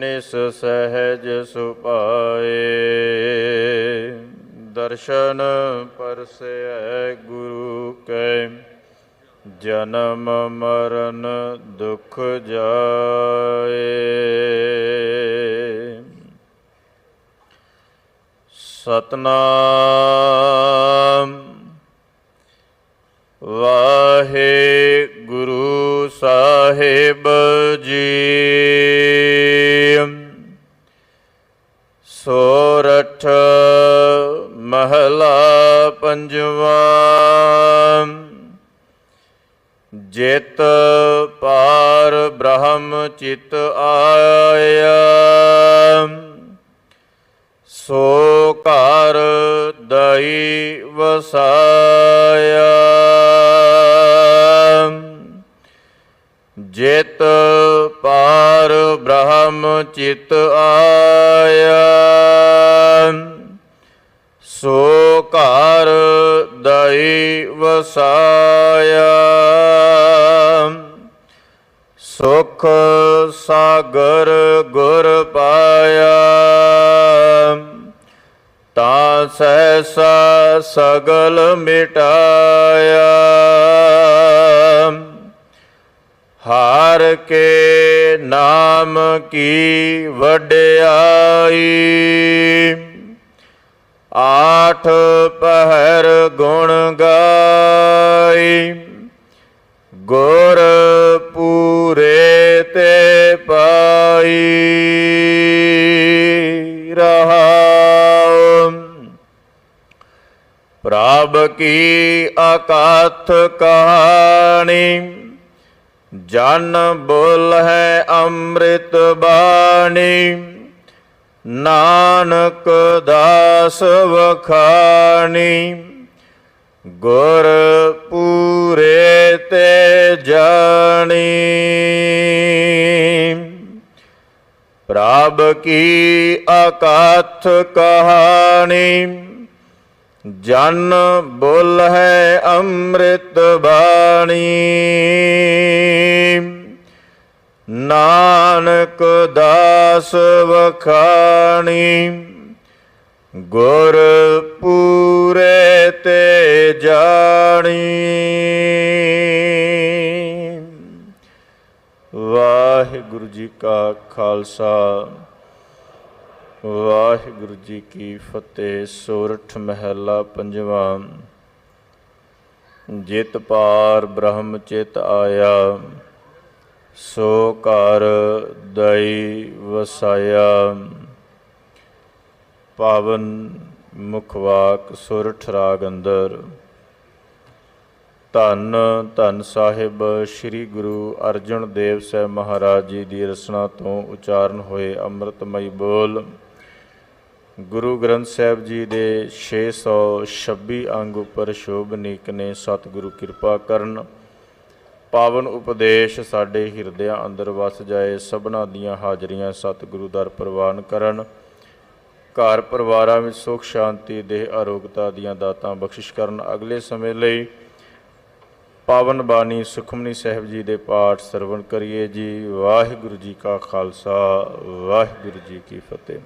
ਨਿਸ ਸਹਿਜ ਸੁਪਾਏ ਦਰਸ਼ਨ ਪਰਸੈ ਗੁਰੂ ਕੈ, ਜਨਮ ਮਰਨ ਦੁਖ ਜਾਏ। ਸਤਨਾਮ। ਵਾਹਿਗੁਰੂ ਸਾਹਿਬ ਜੀ। ਸੋਰਠ ਮਹਲਾ ਪੰਜਵਾ। ਜਿਤ ਪਾਰ ਬ੍ਰਹਮ ਚਿਤ ਆਇਆ। ਸੋ ਘਰ ਦਈ ਵਸਾਇਆ। ਜਿਤ ਪਾਰ ਬ੍ਰਹਮ ਚਿਤ ਆਇਆ ਸੁਖ ਸਾਗਰ ਗੁਰ ਪਾਇਆ। ਤਾਂ ਸਹਿਸਾ ਸਗਲ ਮਿਟਾਇਆ। ਹਾਰ ਕੇ ਨਾਮ ਕੀ ਵਡਿਆਈ? ਆਠ ਪਹਿਰ ਗੁਣ ਗਾ ਗੁਰ ਪੂਰੇ ਤੇ ਪਾਈ ਰਹਾਉ। ਪ੍ਰਭ ਕੀ ਅਕਥ ਕਹਾਣੀ? ਜਨ ਬੋਲ ਹੈ ਅੰਮ੍ਰਿਤ ਬਾਣੀ। ਨਾਨਕ ਦਾਸ ਵਖਾਣੀ। ਗੁਰ ਪੂਰੇ ਤੇ ਜਾਣੀ। ਪ੍ਰਭ ਕੀ ਅਕਥ ਕਹਾਣੀ? ਜਨ ਬੋਲ ਹੈ ਅੰਮ੍ਰਿਤ ਬਾਣੀ। ਨਾਨਕ ਦਾਸ ਵਖਾਣੀ। ਗੁਰ ਪੂਰੇ ਤੇ ਜਾਣੀ। ਵਾਹਿਗੁਰੂ ਜੀ ਕਾ ਖਾਲਸਾ, ਵਾਹਿਗੁਰੂ ਜੀ ਕੀ ਫਤਿਹ, ਸੋਰਠ ਮਹਿਲਾ ਪੰਜਵਾਂ। ਜਿਤ ਪਾਰ ਬ੍ਰਹਮ ਚਿਤ ਆਇਆ, ਸੋ ਘਰ ਦਈ ਵਸਾਇਆ। ਪਾਵਨ ਮੁਖਵਾਕ ਸੁਰਠ ਰਾਗ ਅੰਦਰ। ਧੰਨ ਧੰਨ ਸਾਹਿਬ ਸ੍ਰੀ ਗੁਰੂ ਅਰਜਨ ਦੇਵ ਸਾਹਿਬ ਮਹਾਰਾਜ ਜੀ ਦੀ ਰਸਨਾ ਤੋਂ ਉਚਾਰਨ ਹੋਏ ਅੰਮ੍ਰਿਤਮਈ ਬੋਲ। ਗੁਰੂ ਗ੍ਰੰਥ ਸਾਹਿਬ ਜੀ ਦੇ 626 ਅੰਗ ਉੱਪਰ ਸ਼ੋਭਨੀਕ ਨੇ ਸਤਿਗੁਰੂ ਕਿਰਪਾ ਕਰਨ। ਪਾਵਨ ਉਪਦੇਸ਼ ਸਾਡੇ ਹਿਰਦਿਆਂ ਅੰਦਰ ਵਸ ਜਾਏ, ਸਭਨਾ ਦੀਆਂ ਹਾਜ਼ਰੀਆਂ ਸਤਿਗੁਰੂ ਦਰ ਪ੍ਰਵਾਨ ਕਰਨ। ਘਰ ਪਰਿਵਾਰਾਂ ਵਿੱਚ ਸੁਖ, ਸ਼ਾਂਤੀ, ਦੇਹ, ਅਰੋਗਤਾ ਦੀਆਂ ਦਾਤਾਂ ਬਖਸ਼ਿਸ਼ ਕਰਨ। ਅਗਲੇ ਸਮੇਂ ਲਈ ਪਾਵਨ ਬਾਣੀ ਸੁਖਮਨੀ ਸਾਹਿਬ ਜੀ ਦੇ ਪਾਠ ਸਰਵਣ ਕਰੀਏ ਜੀ। ਵਾਹਿਗੁਰੂ ਜੀ ਕਾ ਖਾਲਸਾ, ਵਾਹਿਗੁਰੂ ਜੀ ਕੀ ਫਤਿਹ।